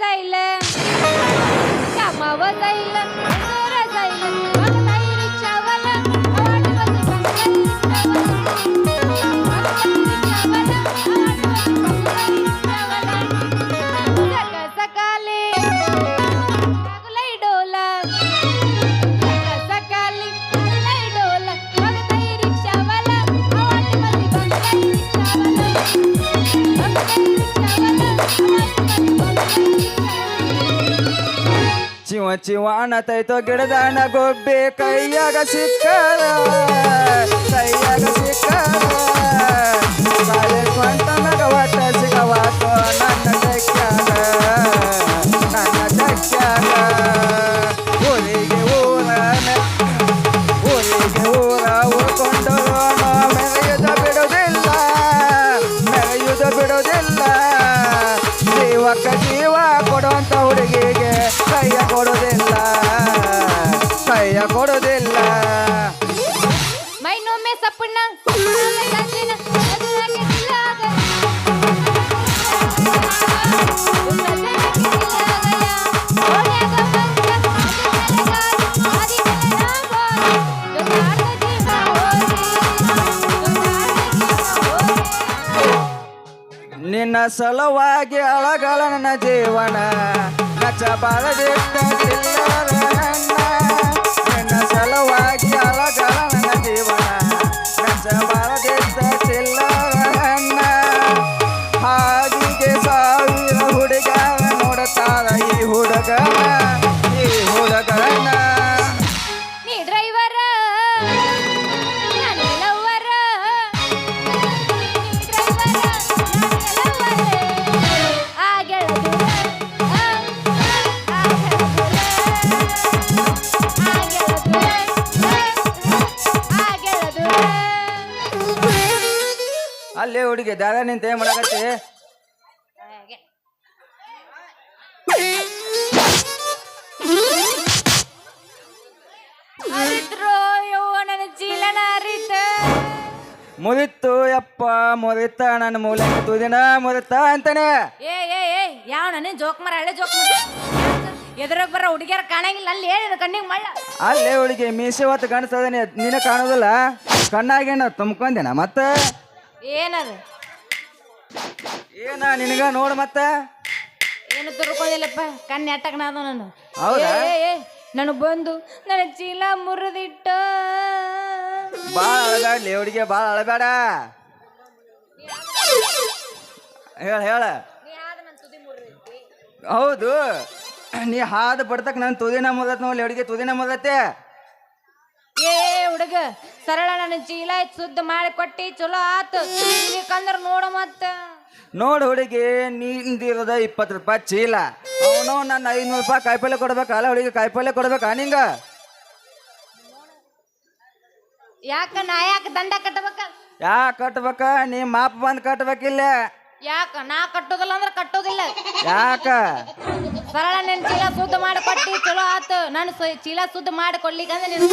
जाईल कामावर जाईल ಚಿವಾಣತೈತೋ ಗಿಡದಾಣ ಗೊಬ್ಬೆ ಕೈಯಾಗ ಸಿಕ್ಕದ ಕೈಯಾಗ ಸಿಕ್ಕದ ಸ್ವಂತ ನಗವಾಟ ಸಿಗವಾಟೋ ನನ್ನ ಚಕ್ಕ್ಯಾಗ ನನ್ನ ಚಕ್ಕ್ಯಾಗ ಊರಿಗೆ ಊರನ ಊರಿಗೆ ಊರ ಊರ್ಕೊಂಡು ಮೆರೆಯುದ ಬಿಡೋದಿಲ್ಲ ಮೆರೆಯುದ ಬಿಡೋದಿಲ್ಲ ಜೀವಕ್ಕ ಜೀವ ಹೋರಿ. ನಿನ್ನ ಸಲುವಾಗಿ ಅಳಗಳ ನನ್ನ ಜೀವನ ನಚ ಬಾಳದಿಟ್ಟಿಲ್ಲ ಅಲ್ಲೇ ಹುಡುಗಿ ದಾರ ನಿಂತ ಏನ್ ಮಾಡಕತ್ತಿ? ಮುರಿತು ಯಪ್ಪ ಮುರಿತ ನನ್ನ ಮೂಲ ತುದಿನ ಮುರಿತ ಅಂತಾನೆ. ಏ ಏ ಏ ಯಾವ ನನ್ನ ಜೋಕ್ ಮರ ಹಳೆ ಜೋಕ್ ಮರ. ಎದುರಾಗ ಬರೋ ಹುಡುಗಿಯರ ಕಾಣಂಗಿಲ್ಲ ಅಲ್ಲಿ ಏನಿದೆ ಕಣ್ಣಿಗೆ ಮಳ್ಳ? ಅಲ್ಲೇ ಹುಡುಗಿ ಮೀಸೆ ಹೊತ್ತು ಕಾಣಿಸ್ತದೆ ನೀನು ಕಾಣೋದಿಲ್ಲ. ಕಣ್ಣಾಗೇನ ತುಂಬ್ಕೊಂಡೇನ ಮತ್ತ? ಏನದು? ಏನ ನಿನಗ ನೋಡು ಮತ್ತ? ಏನು ತಿರ್ಕೊಂಡಿಲ್ಲಪ್ಪ? ಕಣ್ಣು ಎಟ್ಟಕ್ ನಾದು ನಾನು. ಹೌದಾ? ಏ ಏ, ಏ ನನಗೆ ಬಂದು ನನ್ನ ಚೀಲ ಮುರಿದಿಟ್ಟ. ಬಾಳ ಅಳಗಾಡ್ಲಿ ಹುಡುಗಿ ಬಾಳ ಅಳಬೇಡ. ಹೇಳ ಹೇಳ. ಹೌದು ನೀ ಹಾದು ಬಡ್ತಕ್ ನನ್ನ ತುದಿನ ಮುದತ್ ನೋಡಿ ಹುಡುಗಿ ತುದಿನ ಮುದತ್ತೆ ಏ ಹುಡುಗ ಸರಳ ನನ್ನ ಚೀಲ ಶುದ್ಧ ಮಾಡಿ ಕೊಟ್ಟಿ ಚಲೋ ಆತು. ಕಂದ್ರ ನೋಡ ಮತ್ತ. ನೋಡು ಹುಡುಗಿ ನಿಂದಿರದ ಇಪ್ಪತ್ತು ರೂಪಾಯಿ ಚೀಲ. ಅವನು ನನ್ನ ಐನೂರು ರೂಪಾಯಿ ಕಾಯಿಪಲ್ಲೆ ಕೊಡ್ಬೇಕಲ್ಲ ಹುಡುಗಿ ಕಾಯಿಪಲ್ಲೆ ಕೊಡ್ಬೇಕಾ ನಿಂಗ? ಯಾಕ ನಾ ಯಾಕ ದಂಡ ಕಟ್ಟಬೇಕ? ಯಾ ಕಟ್ಬೇಕ? ನೀ ಮಾಪ್ ಬಂದ್ ಕಟ್ಬೇಕಿಲ್ಲ. ಯಾಕ ನಾ ಕಟ್ಟೋದಿಲ್ಲ ಅಂದ್ರ ಕಟ್ಟೋದಿಲ್ಲ. ಯಾಕ? ಸರಳ ನಿನ್ ಚೀಲ ಶುದ್ಧ ಮಾಡಿ ಕೊಟ್ಟಿ ಚಲೋ ಆತು. ನಾನು ಚೀಲ ಶುದ್ಧ ಮಾಡಿ ಕೊಡ್ಲಿಕ್ಕಂದ್ರೆ ನಿನ್ನ